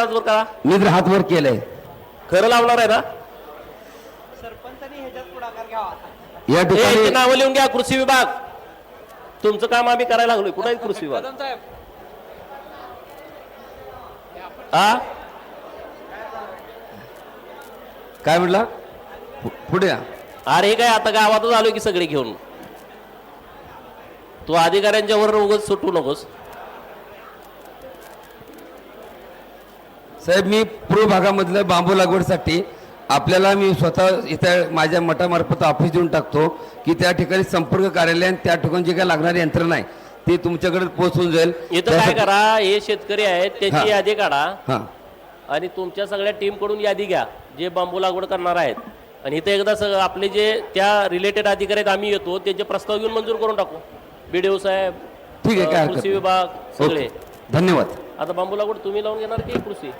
हात वर करा. मी तर हात वर केलंय. खरं लावणार आहे ना? या ठिकाणी नावं लिहून घ्या कृषी विभाग. तुमचं काम आम्ही करायला लागलोय. कुठे कृषी विभाग? हा काय म्हटला? पुढे या. अरे काय आता गावातच आलोय की सगळे घेऊन. तू अधिकाऱ्यांच्या वर उगाच सुटू नकोस. साहेब मी पूर्व भागामधलं बांबू लागवडसाठी आपल्याला मी स्वतः इथं माझ्या मठामार्फत ऑफिस देऊन टाकतो की त्या ठिकाणी संपर्क कार्यालय आणि त्या ठिकाणी जे काय लागणारी यंत्रणा आहे ते तुमच्याकडे पोहोचून जाईल. इथं काय करा हे शेतकरी आहेत त्याची. यादी काढा. आणि तुमच्या सगळ्या टीमकडून यादी घ्या जे बांबू लागवड करणार आहेत. आणि इथे एकदा सगळं आपले जे त्या रिलेटेड अधिकारी आहेत आम्ही येतो त्यांचे प्रस्ताव घेऊन मंजूर करून टाकू. बीडीओ साहेब ठीक आहे, कृषी. विभाग सगळे. धन्यवाद. आता बांबू लागवड तुम्ही लावून घेणार की कृषी?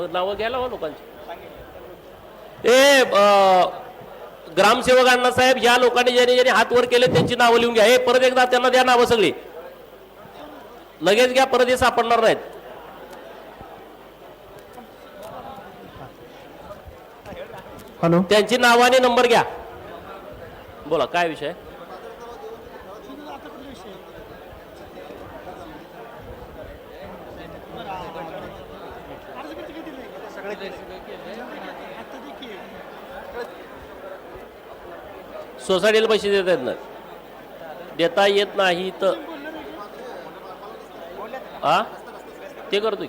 मग नावं घ्यायला हवं लोकांची. ए अ, ग्रामसेवकांना साहेब या लोकांनी ज्यांनी ज्यांनी हात वर केले त्यांची नावं लिहून घ्या. हे परत एकदा त्यांना द्या नावं सगळी. लगेच घ्या परत हे सापडणार नाहीत. हॅलो. त्यांची नावं आणि नंबर घ्या. बोला काय विषय? सोसायटीला पैसे देता येत नाही देता येत नाही तर हा? ते करतो की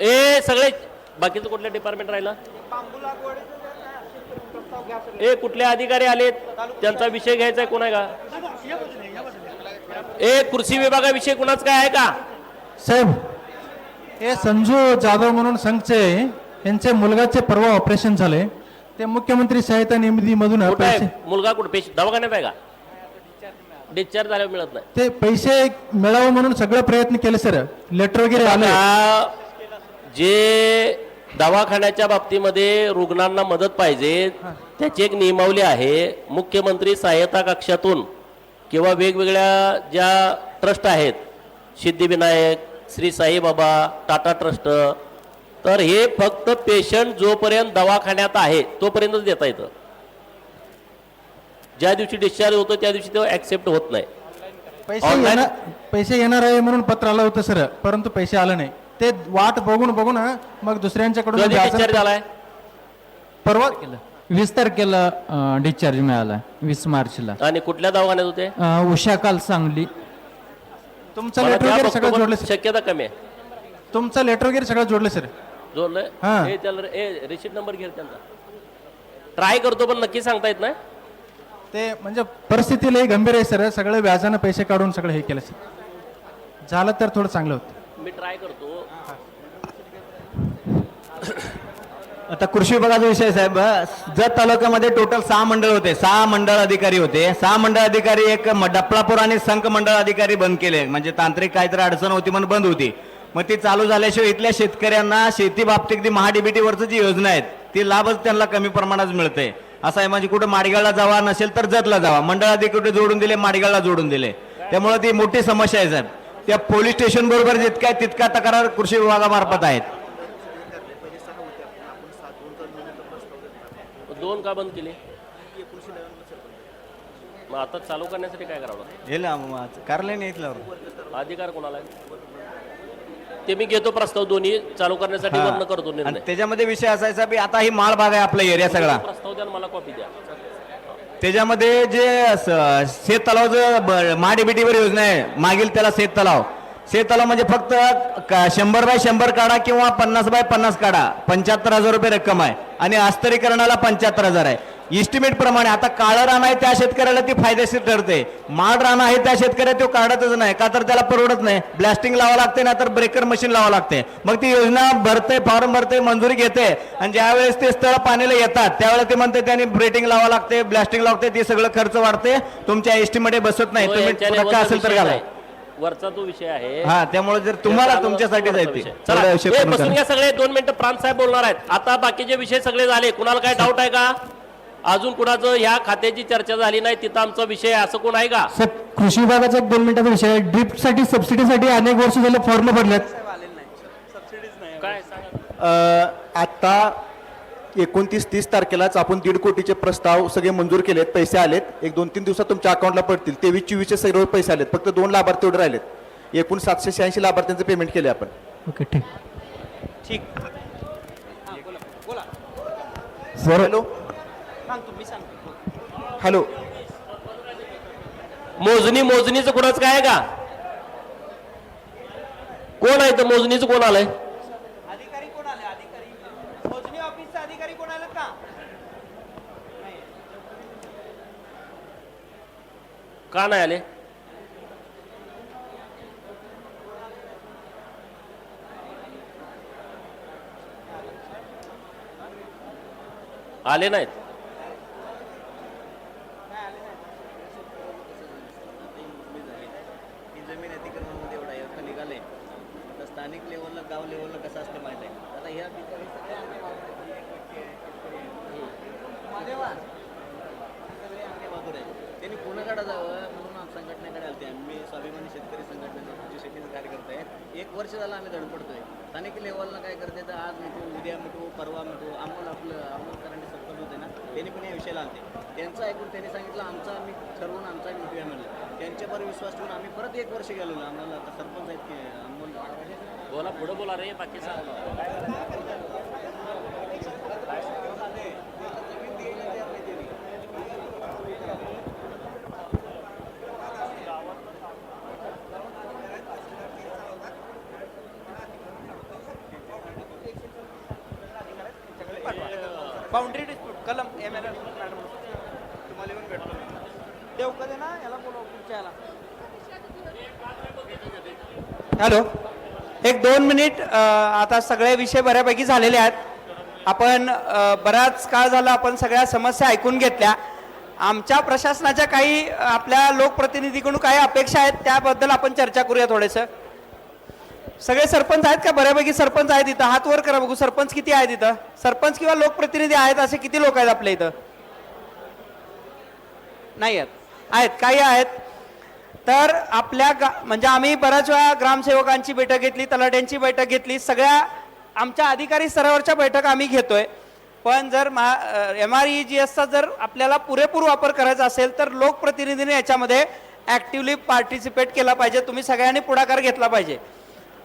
ए सगळे बाकीचं कुठल्या डिपार्टमेंट राहिलं? ए कुठले अधिकारी आलेत? त्यांचा विषय घ्यायचा आहे कोण आहे का? ए कृषी विभागाविषयी कुणाच काय आहे का? साहेब हे संजू जाधव म्हणून संघचे यांचे मुलगाचे परवा ऑपरेशन झाले. ते मुख्यमंत्री सहायता निधीमधून कुठं आहे? पैसे मुलगा कुठे? पेश दवाखान्यात आहे का? डिस्चार्ज झाल्यावर मिळत नाही. ते पैसे मिळावं म्हणून सगळे प्रयत्न केले सर. लेटर वगैरे आले. आता जे दवाखान्याच्या बाबतीमध्ये रुग्णांना मदत पाहिजे त्याची एक नियमावली आहे. मुख्यमंत्री सहायता कक्षातून किंवा वेगवेगळ्या ज्या ट्रस्ट आहेत सिद्धिविनायक श्री साईबाबा टाटा ट्रस्ट. तर हे फक्त पेशंट जोपर्यंत दवाखान्यात आहे तोपर्यंतच देता येतं. ज्या दिवशी डिस्चार्ज होतो त्या दिवशी तो ऍक्सेप्ट होत नाही. पैसे? येणार पैसे येणार आहे म्हणून पत्र आलं होतं सर. परंतु पैसे आले नाही. ते वाट बघून बघून हा, मग दुसऱ्यांच्याकडून डिस्चार्ज झालाय? परवा वीस तारखेला. डिस्चार्ज मिळाला वीस मार्चला. आणि कुठल्या दवाखान्यात होते? उषा काल सांगली तुमचं मला लेटर द्या वगैरे सगळं पण जोडलं सर शक्यता कमी आहे. तुमचं लेटर वगैरे सगळं जोडलं सर जोडलंय? हा. त्याला ए रिसिप्ट नंबर घे त्यांचा. ट्राय करतो पण नक्की सांगता येत नाही. ते म्हणजे परिस्थिती लई गंभीर आहे सर सगळं व्याजानं पैसे काढून सगळं हे केलं सर झालं तर थोडं चांगलं होतं. मी ट्राय करतो. आता कृषी विभागाचा विषय साहेब. जत तालुक्यामध्ये टोटल सहा मंडळ होते. सहा मंडळ अधिकारी होते. सहा मंडळ अधिकारी एक डपळापूर आणि संख मंडळ अधिकारी बंद केले. म्हणजे तांत्रिक काहीतरी अडचण होती म्हणून बंद होती. मग ती चालू झाल्याशिवाय इथल्या शेतकऱ्यांना शेती बाबतीत ती महाडीबीटीवरचं जी योजना आहेत ती लाभच त्यांना कमी प्रमाणात मिळते. असं आहे म्हणजे कुठं माडगावला जावा नसेल तर जतला जावा. मंडळ अधिकारी जोडून दिले माडगावला जोडून दिले. त्यामुळे ती मोठी समस्या आहे साहेब. त्या पोलीस स्टेशन बरोबर जितक्या तितका तक्रार कृषी विभागामार्फत आहेत. दोन का बंद केले? मग आता चालू करण्यासाठी काय करावं लागतं? मग कार्यालय नाही इथल्यावर अधिकार कोणाला आहे? ते मी घेतो प्रस्ताव दोन्ही चालू करण्यासाठी हा. वर्ण करतो आणि निर्णय त्याच्यामध्ये विषय असायचा की आता ही माळ भाग आहे आपला एरिया सगळा. प्रस्ताव द्या आणि मला कॉपी द्या. त्याच्यामध्ये जे स- शेत तलावचं महाडीबीटीवर योजना आहे मागील त्याला शेत तलाव. शेत तलाव म्हणजे फक्त क- शंभर बाय शंभर काढा किंवा पन्नास बाय पन्नास काढा. पंच्याहत्तर हजार रुपये रक्कम आहे. आणि अस्तरीकरणाला पंच्याहत्तर हजार आहे. इस्टिमेट प्रमाणे आता काळं रान आहे त्या शेतकऱ्याला ती फायदेशीर ठरते. माड रान आहे त्या शेतकऱ्या तो काढतच नाही. का तर त्याला परवडत नाही. ब्लास्टिंग लावावं लागते ना तर ब्रेकर मशीन लावावं लागते. मग ती योजना भरते फॉर्म भरते मंजुरी घेते. आणि ज्यावेळेस ते स्थळ पाण्याला येतात त्यावेळेस ते म्हणते त्यांनी ब्रेटिंग लावावं लागते ब्लास्टिंग लागते ते सगळं खर्च वाढते. तुमच्या एस्टिमेट बसत नाही. तो तुम्ही असेल तर घाला. वरचा तो विषय आहे हा त्यामुळे जर तुम्हाला तुमच्यासाठी जायचे बसून घ्या सगळे दोन मिनिटं प्रांत साहेब बोलणार आहेत. आता बाकीचे विषय सगळे झाले कुणाला काय डाऊट आहे का? अजून कुणाचं ह्या खात्याची चर्चा झाली नाही तिथं आमचा विषय असं कोण आहे का? सर कृषी विभागाचा एक दोन मिनिटाचा विषय आहे. ड्रिफ्टसाठी सबसिडीसाठी अनेक वर्ष झाले फॉर्म भरलेत. काय आता एकोणतीस तीस तारखेलाच आपण दीड कोटीचे प्रस्ताव सगळे मंजूर केलेत पैसे आलेत. एक दोन तीन दिवसात तुमच्या अकाउंटला पडतील. तेवीस चोवीसचे सर्व पैसे आलेत. फक्त दोन लाभार्थी एवढे राहिलेत. एकूण सातशे शहाऐंशी लाभार्थ्यांचं पेमेंट केले आपण. ओके ठीक. ठीक. Sir hello? हॅलो? मोजणी मोजणीचं कोणाचं काय आहे का? कोण आहे तर मोजणीचं कोण आलंय अधिकारी कोण आले अधिकारी मोजणी ऑफिसचे अधिकारी कोण आले का का नाही आले? आले नाहीत ही जमीन अतिक्रमणामध्ये एवढा आहे निघाले तर स्थानिक लेवलला गाव लेवलला कसं असतं माहिती आहे आता ह्या ठिकाणी सगळे आमचे वावर आहेत. एक व्यक्ती आहे, शेतकरी आहे. महादेवा सगळे आमचे वावर आहेत त्यांनी पुण्याकडे जावं म्हणून आम- संघटनेकडे आलते आम्ही स्वाभिमानी शेतकरी संघटनेचा तुमचे शेतीचे कार्यकर्ते आहेत एक वर्ष झालं आम्ही धडपडतोय. स्थानिक लेवलला काय करते तर आज मिटू उद्या मिटू परवा मिटू अमोल आपलं अमोल करांनी सरपंच होते ना त्यांनी पण या विषयाला आलते. त्यांचं ऐकून त्यांनी सांगितलं आमचा आम्ही ठरवून आमचा मिटूया म्हणलं. त्यांच्यावर विश्वास ठेवून आम्ही परत एक वर्ष गेलो आम्हाला आता सरपंच आहेत की अमोल बोला पुढं बोला रे बाकी बाउंड्री डिस्प्यूट कलम एम एल तुम्हाला येऊन भेटतो देऊ कधी ना याला बोलव पुढच्या याला हॅलो एक दोन मिनिट आता सगळे विषय बऱ्यापैकी झालेले आहेत. आपण बराच काळ झाला आपण सगळ्या समस्या ऐकून घेतल्या. आमच्या प्रशासनाच्या काही आपल्या लोकप्रतिनिधीकडून काही अपेक्षा आहेत त्याबद्दल आपण चर्चा करूया थोडंसं. सगळे सरपंच आहेत का? बऱ्यापैकी सरपंच आहेत इथं. हात वर करा बघू सरपंच किती आहेत इथं? सरपंच किंवा लोकप्रतिनिधी आहेत असे किती लोक आहेत आपल्या इथं? नाही आहेत. आहेत काही आहेत. तर आपल्या गा म्हणजे आम्ही बऱ्याच वेळा ग्रामसेवकांची बैठक घेतली तलाट्यांची बैठक घेतली सगळ्या आमच्या अधिकारी स्तरावरच्या बैठक आम्ही घेतोय. पण जर एम आर ई जी एसचा जर आपल्याला पुरेपूर वापर करायचा असेल तर लोकप्रतिनिधीने याच्यामध्ये ॲक्टिव्हली पार्टिसिपेट केला पाहिजे. तुम्ही सगळ्यांनी पुढाकार घेतला पाहिजे.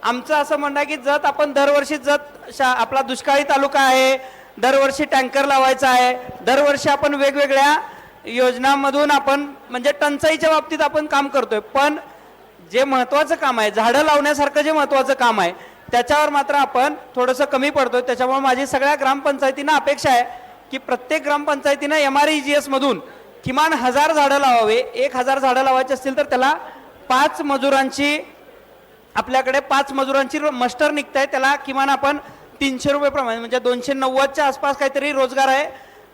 आमचं असं म्हणणं आहे की जत आपण दरवर्षी जत शा आपला दुष्काळी तालुका आहे दरवर्षी टँकर लावायचा आहे दरवर्षी आपण वेगवेगळ्या योजनामधून आपण म्हणजे टंचाईच्या बाबतीत आपण काम करतोय पण जे महत्वाचं काम आहे झाडं लावण्यासारखं जे महत्वाचं काम आहे त्याच्यावर मात्र आपण थोडंसं कमी पडतोय. त्याच्यामुळे माझी सगळ्या ग्रामपंचायतींना अपेक्षा आहे की प्रत्येक ग्रामपंचायतीनं एम आर ई जी एसमधून किमान हजार झाडं लावावे. एक हजार झाडं लावायची असतील तर त्याला पाच मजुरांची आपल्याकडे पाच मजुरांची मस्टर निघत आहे त्याला किमान आपण तीनशे रुपये प्रमाणे म्हणजे दोनशे नव्वदच्या आसपास काहीतरी रोजगार आहे.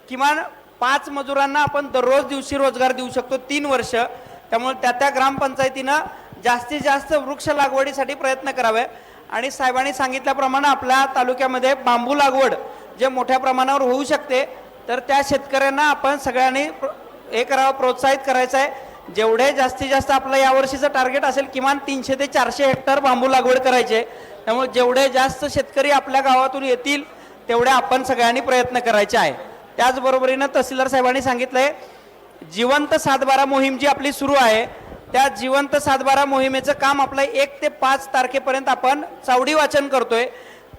किमान पाच मजुरांना आपण दररोज दिवशी रोजगार देऊ शकतो तीन वर्ष. त्यामुळे त्या त्या ग्रामपंचायतीनं जास्तीत जास्त वृक्ष लागवडीसाठी प्रयत्न करावे. आणि साहेबांनी सांगितल्याप्रमाणे आपल्या तालुक्यामध्ये बांबू लागवड जे मोठ्या प्रमाणावर होऊ शकते तर त्या शेतकऱ्यांना आपण सगळ्यांनी हे करावं प्रोत्साहित करायचं आहे. जेवढे जास्तीत जास्त आपलं यावर्षीचं टार्गेट असेल किमान तीनशे ते चारशे हेक्टर बांबू लागवड करायचे त्यामुळे जेवढे जास्त शेतकरी आपल्या गावातून येतील तेवढे आपण सगळ्यांनी प्रयत्न करायचे आहे. त्याचबरोबरीनं तहसीलदार साहेबांनी सांगितलंय जिवंत सातबारा मोहीम जी आपली सुरू आहे त्या जिवंत सातबारा मोहिमेचं काम आपलं एक ते पाच तारखेपर्यंत आपण चावडी वाचन करतोय.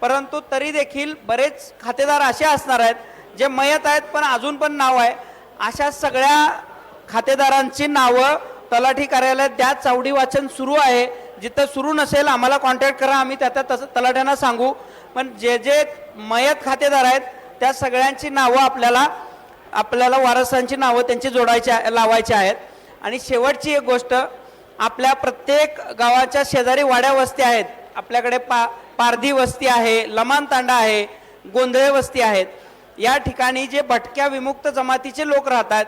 परंतु तरी देखील बरेच खातेदार असे असणार आहेत जे मयत आहेत पण अजून पण नाव आहे. अशा सगळ्या खातेदारांची नावं तलाठी कार्यालयात द्या चावडी वाचन सुरू आहे. जिथं सुरू नसेल आम्हाला कॉन्टॅक्ट करा आम्ही त्या त्या तस- तलाठ्यांना सांगू. पण जे जे मयत खातेदार आहेत त्या सगळ्यांची नावं आपल्याला आपल्याला वारसांची नावं त्यांची जोडायची लावायची आहेत. आणि शेवटची एक गोष्ट आपल्या प्रत्येक गावाच्या शेजारी वाड्या वस्ती आहेत. आपल्याकडे पा पारधी वस्ती आहे लमानतांडा आहे गोंधळे वस्ती आहेत. या ठिकाणी जे भटक्या विमुक्त जमातीचे लोक राहतात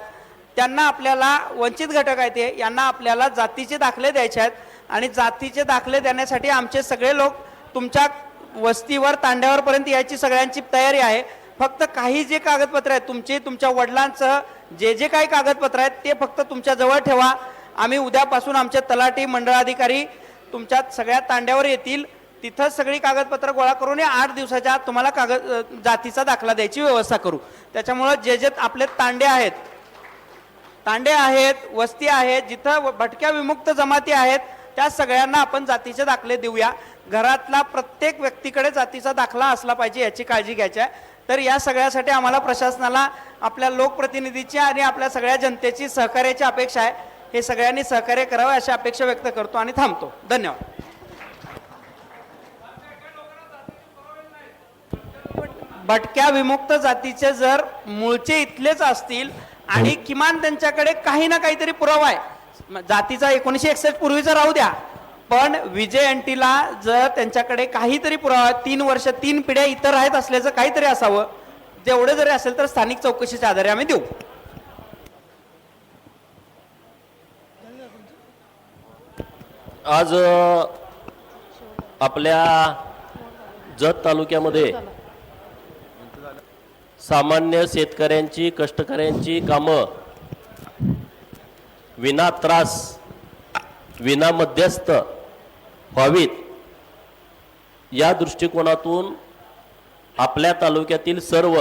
त्यांना आपल्याला वंचित घटक आहेत ते यांना आपल्याला जातीचे दाखले द्यायचे आहेत. आणि जातीचे दाखले देण्यासाठी आमचे सगळे लोक तुमच्या वस्तीवर तांड्यावरपर्यंत यायची सगळ्यांची तयारी आहे. फक्त काही जे कागदपत्र आहेत तुमचे तुमच्या वडिलांसह जे जे काही कागदपत्र आहेत ते फक्त तुमच्या जवळ ठेवा. आम्ही उद्यापासून आमचे तलाठी मंडळाधिकारी तुमच्या सगळ्या तांड्यावर येतील. तिथं सगळी कागदपत्र गोळा करून या आठ दिवसाच्या आत तुम्हाला कागद जातीचा दाखला द्यायची व्यवस्था करू. त्याच्यामुळं जे जे आपले तांडे आहेत तांडे आहेत वस्ती आहेत जिथं व- भटक्या विमुक्त जमाती आहेत त्या सगळ्यांना आपण जातीचे दाखले देऊया. घरातला प्रत्येक व्यक्तीकडे जातीचा दाखला असला पाहिजे याची काळजी घ्यायची आहे. तर या सगळ्यासाठी आम्हाला प्रशासनाला आपल्या लोकप्रतिनिधीची आणि आपल्या सगळ्या जनतेची सहकार्याची अपेक्षा आहे. हे सगळ्यांनी सहकार्य करावं अशी अपेक्षा व्यक्त करतो आणि थांबतो. धन्यवाद. भटक्या विमुक्त जातीचे जर मूळचे इथलेच असतील आणि किमान त्यांच्याकडे काही ना काहीतरी पुरावा आहे. जातीचा एकोणीशे एकसष्ट पूर्वीचा राहू द्या. पण विजय एंटीला जर त्यांच्याकडे काहीतरी पुरावा तीन वर्ष तीन पिढ्या इतर आहेत असल्याचं काहीतरी असावं तेवढं जरी असेल तर स्थानिक चौकशीच्या आधारे आम्ही देऊ. आज आपल्या जत तालुक्यामध्ये सामान्य शेतकऱ्यांची कष्टकऱ्यांची कामं विना त्रास विना मध्यस्थ व्हावीत. या दृष्टिकोनातून आपल्या तालुक्यातील सर्व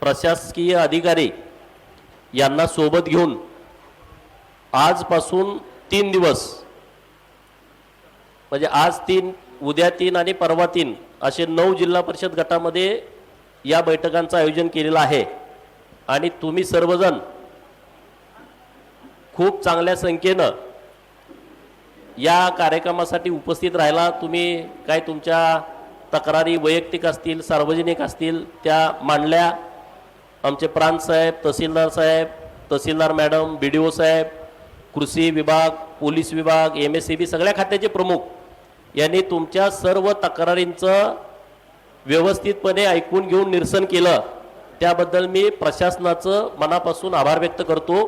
प्रशासकीय अधिकारी यांना सोबत घेऊन आजपासून तीन दिवस म्हणजे आज तीन उद्या तीन आणि परवा तीन असे नऊ जिल्हा परिषद गटामध्ये या बैठकांचं आयोजन केलेलं आहे. आणि तुम्ही सर्वजण खूप चांगल्या संख्येनं या कार्यक्रमासाठी उपस्थित राहिला तुम्ही काय तुमच्या तक्रारी वैयक्तिक असतील सार्वजनिक असतील त्या मांडल्या. आमचे प्रांत साहेब तहसीलदार साहेब तहसीलदार मॅडम बी डी ओ साहेब कृषी विभाग पोलीस विभाग एम एस सी बी सगळ्या खात्याचे प्रमुख यांनी तुमच्या सर्व तक्रारींचं व्यवस्थितपणे ऐकून घेऊन निरसन केलं. त्याबद्दल मी प्रशासनाचं मनापासून आभार व्यक्त करतो.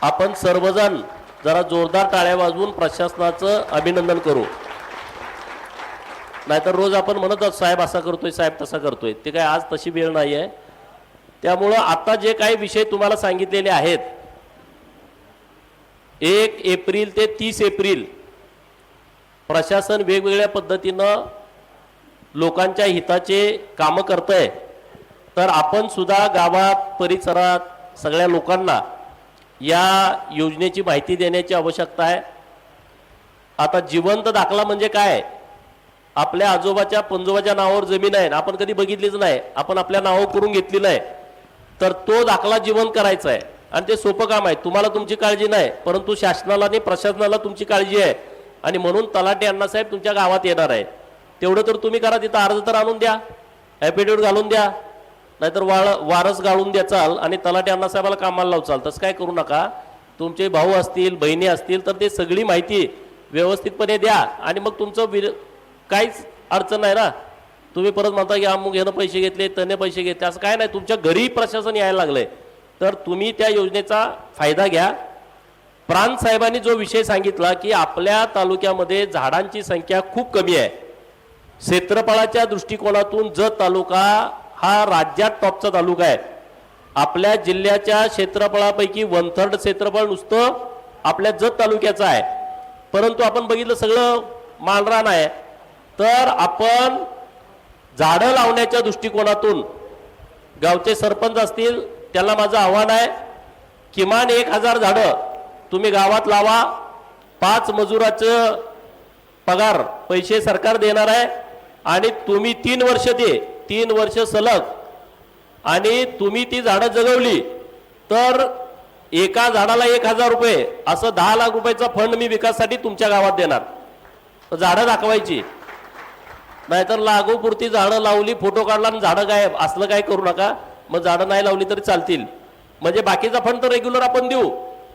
आपण सर्वजण जरा जोरदार टाळ्या वाजवून प्रशासनाचं अभिनंदन करू. नाहीतर रोज आपण म्हणत आहोत साहेब असा करतोय साहेब तसा करतोय. ते काय आज तशी वेळ नाही आहे त्यामुळं आता जे काही विषय तुम्हाला सांगितलेले आहेत एक एप्रिल ते तीस एप्रिल प्रशासन वेगवेगळ्या पद्धतीनं लोकांच्या हिताचे कामं करतंय. तर आपण सुद्धा गावात परिसरात सगळ्या लोकांना या योजनेची माहिती देण्याची आवश्यकता आहे. आता जिवंत दाखला म्हणजे काय? आपल्या आजोबाच्या पंजोबाच्या नावावर जमीन आहे. आपण कधी बघितलीच नाही. आपण आपल्या नावावर करून घेतली नाही. तर तो दाखला जिवंत करायचा आहे. आणि ते सोपं काम आहे. तुम्हाला तुमची काळजी नाही. परंतु शासनाला आणि प्रशासनाला तुमची काळजी आहे. आणि म्हणून तलाटे अण्णासाहेब तुमच्या गावात येणार आहे. तेवढं तर तुम्ही करा. तिथं अर्ज तर आणून द्या. ॲफिडेविट घालून द्या. नाहीतर वाळ वारस गाळून द्याचाल आणि तलाटे अण्णासाहेबाला कामाला लावचाल. तसं काय करू नका. तुमचे भाऊ असतील बहिणी असतील तर ते सगळी माहिती व्यवस्थितपणे द्या आणि मग तुमचं विर काहीच अडचण नाही ना. तुम्ही परत म्हणता की अमुक यानं पैसे घेतले त्याने पैसे घेतले. असं काय नाही. तुमच्या घरी प्रशासन यायला लागलंय. तर तुम्ही त्या योजनेचा फायदा घ्या. प्रांत साहेबांनी जो विषय सांगितला की आपल्या तालुक्यामध्ये झाडांची संख्या खूप कमी आहे. क्षेत्रफळाच्या दृष्टिकोनातून जत तालुका हा राज्यात टॉपचा तालुका आहे. आपल्या जिल्ह्याच्या क्षेत्रफळापैकी वन थर्ड क्षेत्रफळ नुसतं आपल्या जत तालुक्याचं आहे. परंतु आपण बघितलं सगळं मालरान आहे. तर आपण झाडं लावण्याच्या दृष्टिकोनातून गावचे सरपंच असतील त्याला माझं आव्हान आहे किमान एक हजार झाडं तुम्ही गावात लावा. पाच मजुराचं पगार पैसे सरकार देणार आहे. आणि तुम्ही तीन वर्ष दे. तीन वर्ष सलग आणि तुम्ही ती झाडं जगवली तर एका झाडाला एक हजार रुपये असं दहा लाख रुपयाचा फंड मी विकाससाठी तुमच्या गावात देणार. झाडं दाखवायची. नाहीतर लागोपुरती झाडं लावली फोटो काढला आणि झाडं गायब असलं काय करू नका. मग झाडं नाही लावली तरी चालतील. म्हणजे बाकीचा फंड तर रेग्युलर आपण देऊ.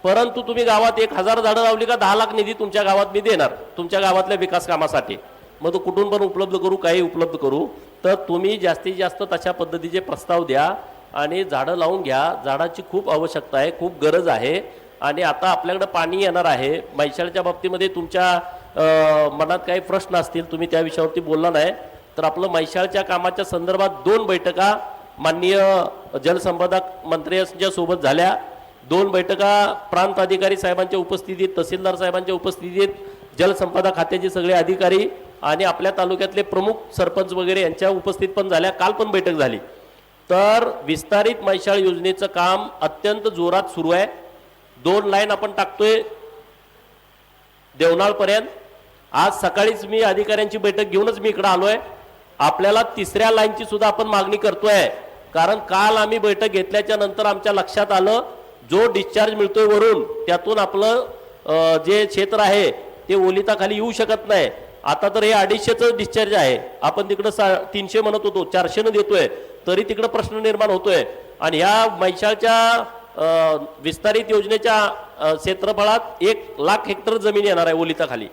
परंतु तुम्ही गावात एक हजार झाडं लावली का दहा लाख निधी तुमच्या गावात मी देणार तुमच्या गावातल्या विकास कामासाठी. मग तो कुठून पण उपलब्ध करू काही उपलब्ध करू तर तुम्ही जास्तीत जास्त तशा पद्धतीचे प्रस्ताव द्या आणि झाडं लावून घ्या. झाडाची खूप आवश्यकता आहे खूप गरज आहे. आणि आता आपल्याकडं पाणी येणार आहे. मैशाळच्या बाबतीमध्ये तुमच्या मनात काही प्रश्न असतील तुम्ही त्या विषयावरती बोलला नाही तर आपलं मैशाळच्या कामाच्या संदर्भात दोन बैठका माननीय जलसंपदा मंत्र्यांच्या सोबत झाल्या. दोन बैठका प्रांत अधिकारी साहेबांच्या उपस्थितीत तहसीलदार साहेबांच्या उपस्थितीत जलसंपदा खात्याचे सगळे अधिकारी आणि आपल्या तालुक्यातले प्रमुख सरपंच वगैरे यांच्या उपस्थित पण झाल्या. काल पण बैठक झाली. तर विस्तारित मैशाळ योजनेचं काम अत्यंत जोरात सुरू आहे. दोन लाईन आपण टाकतोय. देवनाळपर्यंत. आज सकाळीच मी अधिकाऱ्यांची बैठक घेऊनच मी इकडे आलोय. आपल्याला तिसऱ्या लाईनची सुद्धा आपण मागणी करतोय. कारण काल आम्ही बैठक घेतल्याच्या नंतर आमच्या लक्षात आलं जो डिस्चार्ज मिळतोय वरून त्यातून आपलं जे क्षेत्र आहे ते ओलिताखाली येऊ शकत नाही. आता तर हे अडीचशेचं डिस्चार्ज आहे. आपण तिकडं सा तीनशे म्हणत होतो चारशेनं देतोय. तरी तिकडं प्रश्न निर्माण होतोय. आणि ह्या मैशाळच्या विस्तारित योजनेच्या क्षेत्रफळात एक लाख हेक्टर जमीन येणार आहे ओलिताखाली.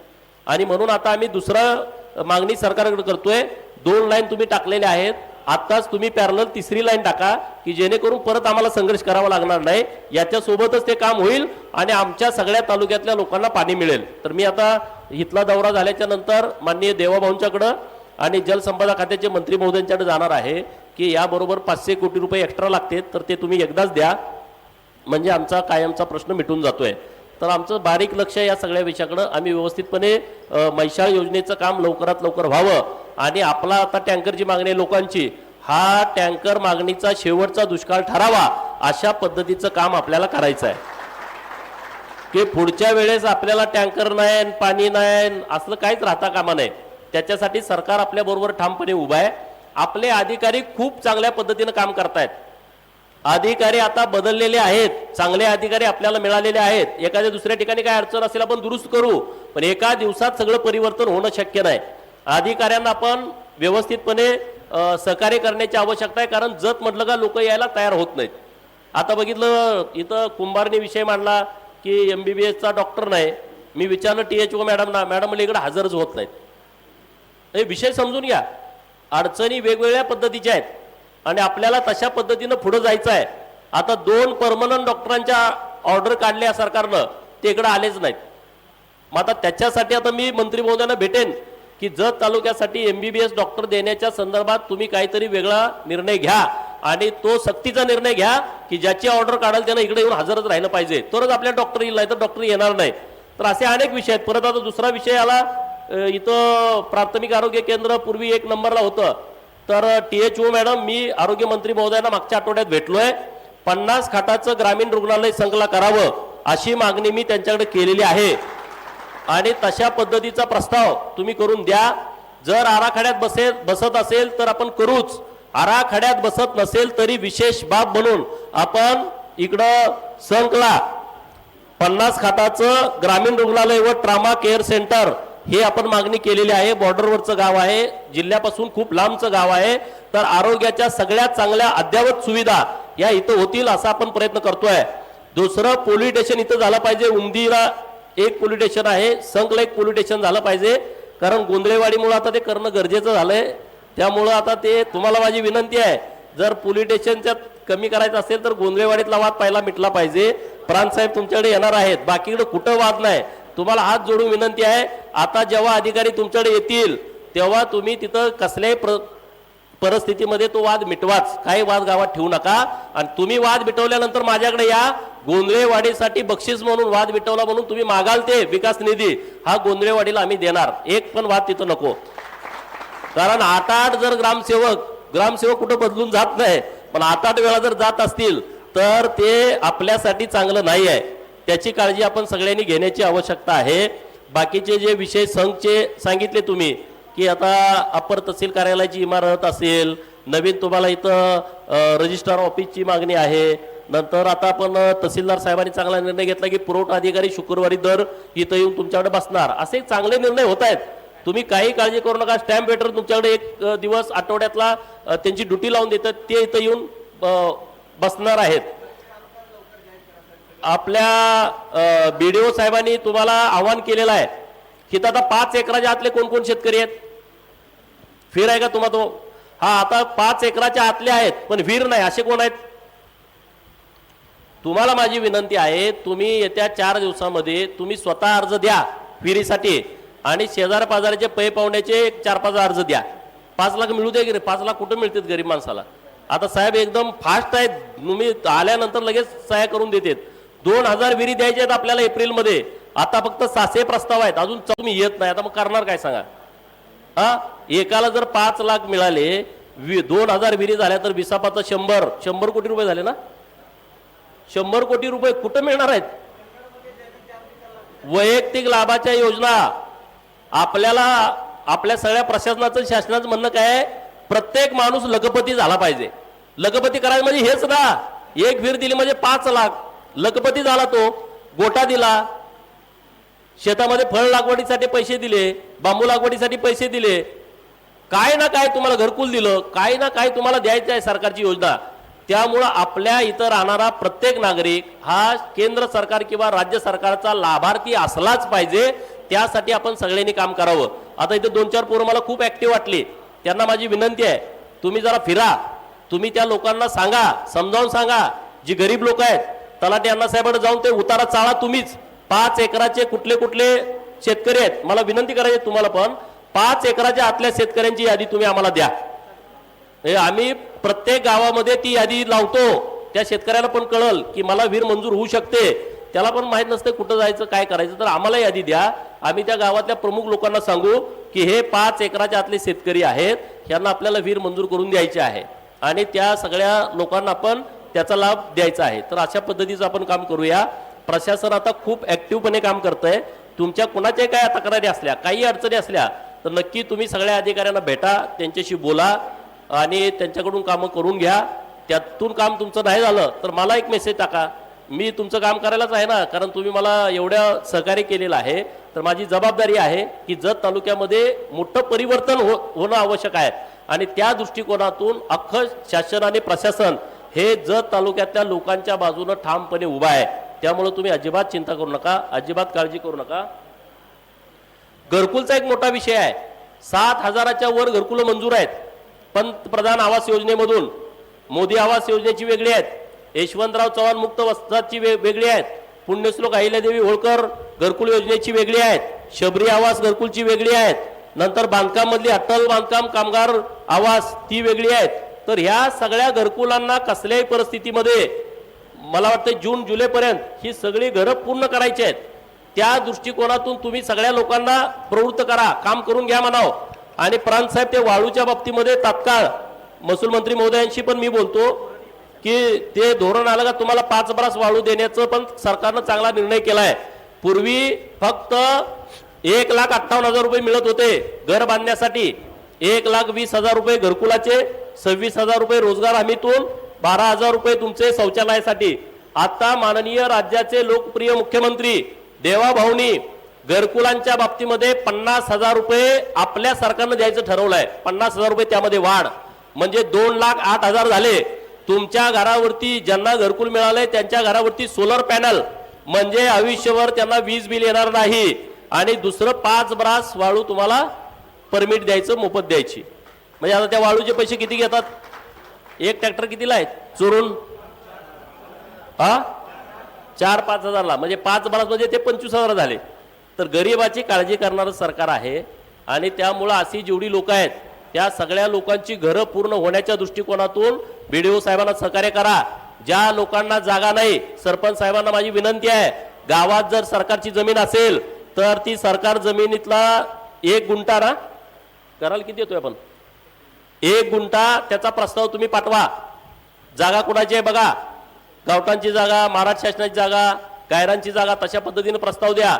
आणि म्हणून आता आम्ही दुसरं मागणी सरकारकडे करतोय. दोन लाईन तुम्ही टाकलेल्या आहेत. आत्ताच तुम्ही पॅरल तिसरी लाईन टाका की जेणेकरून परत आम्हाला संघर्ष करावा लागणार नाही. याच्यासोबतच ते काम होईल आणि आमच्या सगळ्या तालुक्यातल्या लोकांना पाणी मिळेल. तर मी आता इथला दौरा झाल्याच्यानंतर माननीय देवाभाऊंच्याकडं आणि जलसंपदा खात्याचे मंत्री महोदयांच्याकडे जाणार आहे की याबरोबर पाचशे कोटी रुपये एक्स्ट्रा लागते तर ते तुम्ही एकदाच द्या. म्हणजे आमचा कायमचा प्रश्न मिटून जातोय. तर आमचं बारीक लक्ष या सगळ्या विषयाकडं. आम्ही व्यवस्थितपणे मैशाळ योजनेचं काम लवकरात लवकर व्हावं आणि आपला आता टँकरची मागणी आहे लोकांची. हा टँकर मागणीचा शेवटचा दुष्काळ ठरावा अशा पद्धतीचं काम आपल्याला करायचं आहे. की पुढच्या वेळेस आपल्याला टँकर नाही पाणी नाही असलं काहीच राहता कामा नाही त्याच्यासाठी सरकार आपल्या बरोबर ठामपणे उभा आहे. आपले अधिकारी खूप चांगल्या पद्धतीनं काम करतायत. अधिकारी आता बदललेले आहेत. चांगले अधिकारी आपल्याला मिळालेले आहेत. एखाद्या दुसऱ्या ठिकाणी काय अडचण असेल आपण दुरुस्त करू. पण एका दिवसात सगळं परिवर्तन होणं शक्य नाही. अधिकाऱ्यांना आपण व्यवस्थितपणे सहकार्य करण्याची आवश्यकता आहे. कारण जत म्हटलं का लोक यायला तयार होत नाहीत. आता बघितलं इथं कुंभारणी विषय मांडला. की एम बी बी एसचा डॉक्टर नाही. मी विचारलं टी एच ओ मॅडमना मॅडम म्हणले इकडे हजरच होत नाहीत. हे विषय समजून घ्या. अडचणी वेगवेगळ्या पद्धतीच्या आहेत. आणि आपल्याला तशा पद्धतीनं पुढं जायचं आहे. आता दोन परमनंट डॉक्टरांच्या ऑर्डर काढल्या सरकारनं ते इकडे आलेच नाहीत. मग आता त्याच्यासाठी आता मी मंत्री महोदयांना भेटेन की Jat तालुक्यासाठी M B B S doctor देण्याच्या संदर्भात तुम्ही काहीतरी वेगळा निर्णय घ्या. आणि तो सक्तीचा निर्णय घ्या की ज्याची ऑर्डर काढाल त्यानं इकडे येऊन हजरच राहिलं पाहिजे. तरच आपल्या डॉक्टर येईल नाही तर डॉक्टर येणार नाही. तर असे अनेक विषय आहेत. परत आता दुसरा विषय आला इथं प्राथमिक आरोग्य केंद्र पूर्वी एक नंबरला होतं. तर टी एच ओ मॅडम मी आरोग्य मंत्री महोदयांना मागच्या आठवड्यात भेटलोय. पन्नास खाटाचं ग्रामीण रुग्णालय संकला करावं अशी मागणी मी त्यांच्याकडे केलेली आहे. आणि तशा पद्धतीचा प्रस्ताव तुम्ही करून द्या. जर आराखड्यात बसेल बसत असेल तर आपण करूच. आराखड्यात बसत नसेल तरी विशेष बाब म्हणून आपण इकडं संकला पन्नास खाटाचं ग्रामीण रुग्णालय व ट्रामा केअर सेंटर हे आपण मागणी केलेली आहे. बॉर्डरवरचं गाव आहे जिल्ह्यापासून खूप लांबचं गाव आहे. तर आरोग्याच्या सगळ्यात चांगल्या अद्ययावत सुविधा या इथं होतील असा आपण प्रयत्न करतोय. दुसरं पोलीस स्टेशन इथं झालं पाहिजे. उमदीला एक पोलीस स्टेशन आहे. संकला एक पोलीस स्टेशन झालं पाहिजे. कारण गोंधळेवाडीमुळे आता ते करणं गरजेचं झालंय. त्यामुळं आता ते तुम्हाला माझी विनंती आहे जर पोलीस स्टेशनच्या कमी करायचं असेल तर गोंधळेवाडीतला वाद पहिला मिटला पाहिजे. प्रांतसाहेब तुमच्याकडे येणार आहेत बाकीकडे कुठं वाद नाही. तुम्हाला हात जोडून विनंती आहे आता जेव्हा अधिकारी तुमच्याकडे येतील तेव्हा तुम्ही तिथं कसल्याही प्र परिस्थितीमध्ये तो वाद मिटवाच. काही वाद गावात ठेवू नका. आणि तुम्ही वाद मिटवल्यानंतर माझ्याकडे या. गोंधळेवाडीसाठी बक्षीस म्हणून वाद मिटवला म्हणून तुम्ही मागाल ते विकास निधी. हा गोंधळेवाडीला आम्ही देणार. एक पण वाद तिथं नको. कारण आठ आठ जर ग्रामसेवक ग्रामसेवक कुठं बदलून जात नाही पण आठ आठ वेळा जर जात असतील तर ते आपल्यासाठी चांगलं नाही आहे. त्याची काळजी आपण सगळ्यांनी घेण्याची आवश्यकता आहे. बाकीचे जे विषय संघचे सांगितले तुम्ही की आता अपर तहसील कार्यालयाची इमारत असेल नवीन तुम्हाला इथं रजिस्ट्रार ऑफिसची मागणी आहे. नंतर आता आपण तहसीलदार साहेबांनी चांगला निर्णय घेतला की पुरवठा अधिकारी शुक्रवारी दर इथं येऊन तुमच्याकडे बसणार. असे चांगले निर्णय होत आहेत. तुम्ही काही काळजी करू नका. स्टॅम्प वेटर तुमच्याकडे एक दिवस आठवड्यातला त्यांची ड्युटी लावून देतात. ते इथं येऊन बसणार आहेत. आपल्या बी डी ओ साहेबांनी तुम्हाला आवाहन केलेलं आहे की आता पाच एकराच्या आतले कोण कोण शेतकरी आहेत? फिर आहे का तुम्हा तो? हा आता पाच एकराच्या आतले आहेत पण वीर नाही. असे कोण आहेत? तुम्हाला माझी विनंती आहे तुम्ही येत्या चार दिवसामध्ये तुम्ही स्वतः अर्ज द्या विहिरीसाठी. आणि शेजार पाजाराचे पै पाहुण्याचे एक चार पाच अर्ज द्या. पाच लाख मिळू द्या की रे पाच लाख कुठं मिळतात गरीब माणसाला? आता साहेब एकदम फास्ट आहेत. तुम्ही आल्यानंतर लगेच सहाय्य करून देतात. दोन हजार विहिरी द्यायचे आहेत आपल्याला एप्रिलमध्ये. आता फक्त सासे प्रस्ताव आहेत. अजून तुम्ही येत नाही. आता मग करणार काय सांगा? हा? एकाला जर पाच लाख मिळाले वि- दोन हजार विहिरी झाल्या तर विसापाचं शंभर. शंभर कोटी रुपये झाले ना? शंभर कोटी रुपये कुठं मिळणार आहेत? वैयक्तिक लाभाच्या योजना. आपल्याला आपल्या सगळ्या प्रशासनाचं शासनाचं म्हणणं काय आहे? प्रत्येक माणूस लखपती झाला पाहिजे. लखपती करायचं म्हणजे हेच ना. एक वीर दिली म्हणजे पाच लाख. लखपती झाला तो गोटा दिला. शेतामध्ये फळ लागवडीसाठी पैसे दिले बांबू लागवडीसाठी पैसे दिले. काय ना काय तुम्हाला घरकुल दिलं काय ना काय तुम्हाला द्यायचं आहे सरकारची योजना. त्यामुळं आपल्या इथं राहणारा प्रत्येक नागरिक हा केंद्र सरकार किंवा राज्य सरकारचा लाभार्थी असलाच पाहिजे. त्यासाठी आपण सगळ्यांनी काम करावं. आता इथे दोन चार पोरं मला खूप ऍक्टिव्ह वाटली. त्यांना माझी विनंती आहे तुम्ही जरा फिरा. तुम्ही त्या लोकांना सांगा समजावून सांगा. जी गरीब लोक आहेत तलाठी अण्णासाहेबांना जाऊन ते उतारा चाळा तुम्हीच. पाच एकराचे कुठले कुठले शेतकरी आहेत मला विनंती करायची तुम्हाला पण पाच एकराच्या आतल्या शेतकऱ्यांची यादी तुम्ही आम्हाला द्या. हे आम्ही प्रत्येक गावामध्ये ती यादी लावतो. त्या शेतकऱ्याला पण कळल की मला वीर मंजूर होऊ शकते. त्याला पण माहीत नसते कुठं जायचं काय करायचं. तर आम्हाला यादी द्या. आम्ही त्या गावातल्या प्रमुख लोकांना सांगू की हे पाच एकराच्या आतले शेतकरी आहेत. यांना आपल्याला वीर मंजूर करून द्यायचे आहे. आणि त्या सगळ्या लोकांना आपण त्याचा लाभ द्यायचा आहे. तर अशा पद्धतीचं आपण काम करूया. प्रशासन आता खूप ऍक्टिव्हपणे काम करतंय. तुमच्या कुणाच्याही काय तक्रारी असल्या काही अडचणी असल्या तर नक्की तुम्ही सगळ्या अधिकाऱ्यांना भेटा. त्यांच्याशी बोला. आणि त्यांच्याकडून कामं करून घ्या. त्यातून काम तुमचं नाही झालं तर मला एक मेसेज टाका. मी तुमचं काम करायलाच आहे ना कारण तुम्ही मला एवढ्या सहकार्य केलेलं आहे. तर माझी जबाबदारी आहे की जत तालुक्यामध्ये मोठं परिवर्तन हो होणं आवश्यक आहे. आणि त्या दृष्टिकोनातून अख्खं शासन आणि प्रशासन हे जत तालुक्यातल्या लोकांच्या बाजूनं ठामपणे उभं आहे. त्यामुळे तुम्ही अजिबात चिंता करू नका अजिबात काळजी करू नका. घरकुलचा एक मोठा विषय आहे. सात हजाराच्या वर घरकुलं मंजूर आहेत. पंतप्रधान आवास योजनेमधून मोदी आवास योजनेची वेगळी आहेत. यशवंतराव चव्हाण मुक्त वस्त्राची वे वेगळी आहेत. पुण्यश्लोक अहिल्यादेवी होळकर घरकुल योजनेची वेगळी आहेत. शबरी आवास घरकुलची वेगळी आहेत. नंतर बांधकाम मधली अटल बांधकाम कामगार आवास ती वेगळी आहेत. तर ह्या सगळ्या घरकुलांना कसल्याही परिस्थितीमध्ये मला वाटतं जून जुलैपर्यंत ही सगळी घरं पूर्ण करायची आहेत. त्या दृष्टिकोनातून तुम्ही सगळ्या लोकांना प्रवृत्त करा काम करून घ्या म्हणावं. आणि प्रांतसाहेब ते वाळूच्या बाबतीमध्ये तात्काळ महसूल मंत्री महोदयांशी पण मी बोलतो की ते धोरण आलं का तुम्हाला पाच बरास वाळू देण्याचं पण सरकारनं चांगला निर्णय केला आहे पूर्वी फक्त एक लाख अठ्ठावन्न हजार रुपये मिळत होते घर बांधण्यासाठी. एक लाख वीस हजार रुपये घरकुलाचे सव्वीस हजार रुपये रोजगार हमीतून बारा हजार रुपये तुमचे शौचालयासाठी. आता माननीय राज्याचे लोकप्रिय मुख्यमंत्री देवाभाऊनी घरकुलांच्या बाबतीमध्ये पन्नास हजार रुपये आपल्या सरकारनं द्यायचं ठरवलंय. पन्नास हजार रुपये त्यामध्ये वाढ. म्हणजे दोन लाख आठ हजार झाले. तुमच्या घरावरती ज्यांना घरकुल मिळालंय त्यांच्या घरावरती सोलर पॅनल म्हणजे आयुष्यभर त्यांना वीज बिल येणार नाही. आणि दुसरं पाच ब्रास वाळू तुम्हाला परमिट द्यायचं मोफत द्यायची. म्हणजे आता त्या वाळूचे पैसे किती घेतात? एक ट्रॅक्टर कितीला आहे चोरून? हा? चार पाच हजारला. म्हणजे पाच ब्रास म्हणजे ते पंचवीस हजार झाले. तर गरिबाची काळजी करणारं सरकार आहे. आणि त्यामुळं अशी जेवढी लोकं आहेत त्या सगळ्या लोकांची घरं पूर्ण होण्याच्या दृष्टिकोनातून बी डी ओ साहेबांना सहकार्य करा. ज्या लोकांना जागा नाही सरपंच साहेबांना माझी विनंती आहे गावात जर सरकारची जमीन असेल तर ती सरकार जमिनीतला एक गुंठा ना कराल किती येतोय आपण? एक गुंठा त्याचा प्रस्ताव तुम्ही पाठवा. जागा कुणाची आहे बघा. गावठांची जागा महाराष्ट्र शासनाची जागा गायरांची जागा तशा पद्धतीने प्रस्ताव द्या.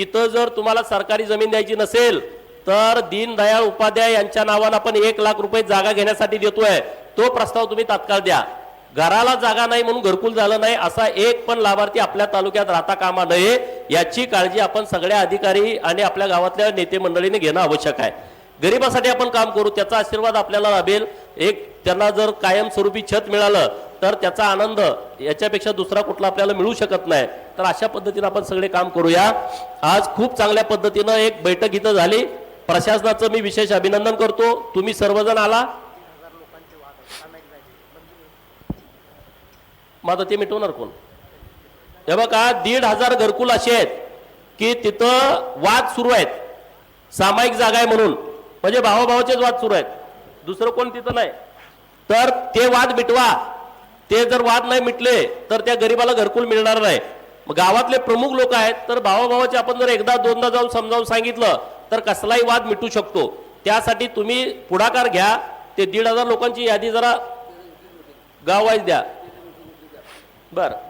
तिथं जर तुम्हाला सरकारी जमीन द्यायची नसेल तर दीनदयाळ उपाध्याय यांच्या नावानं आपण एक लाख रुपये जागा घेण्यासाठी देतोय. तो प्रस्ताव तुम्ही तात्काळ द्या. घराला जागा नाही म्हणून घरकुल झालं नाही असा एक पण लाभार्थी आपल्या तालुक्यात राहता कामा नये याची काळजी आपण सगळ्या अधिकारी आणि आपल्या गावातल्या नेते मंडळीने घेणं आवश्यक आहे. गरिबासाठी आपण काम करू त्याचा आशीर्वाद आपल्याला लाभेल. एक त्यांना जर कायमस्वरूपी छत मिळालं तर त्याचा आनंद याच्यापेक्षा दुसरा कुठला आपल्याला मिळू शकत नाही. तर अशा पद्धतीनं आपण सगळे काम करूया. आज खूप चांगल्या पद्धतीनं एक बैठक इथं झाली. प्रशासनाचं मी विशेष अभिनंदन करतो. तुम्ही सर्वजण आला. माझं ते मिटवणार कोण? हे बघा दीड हजार घरकुल असे आहेत की तिथं वाद सुरू आहेत. सामायिक जागा आहे म्हणून. म्हणजे भावाभावाचेच वाद सुरू आहेत. दुसरं कोण तिथं नाही. तर ते वाद मिटवा. ते जर वाद नाही मिटले तर त्या गरीबाला घरकुल मिळणार नाही. गावातले प्रमुख लोक आहेत तर भावाभावाचे आपण जर एकदा दोनदा जाऊन समजावून सांगितलं तर कसलाही वाद मिटू शकतो. त्यासाठी तुम्ही पुढाकार घ्या. ते दीड हजार लोकांची यादी जरा गाववाईज द्या. बरं.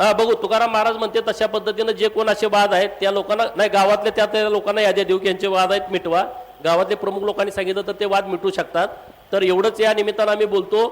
हा बघू तुकाराम महाराज म्हणते तशा पद्धतीनं जे कोण असे वाद आहेत त्या लोकांना नाही गावातल्या त्या त्या लोकांना याद्या देऊ की यांचे वाद आहेत मिटवा. गावातले प्रमुख लोकांनी सांगितलं तर ते वाद मिटू शकतात. तर एवढंच या निमित्तानं आम्ही बोलतो.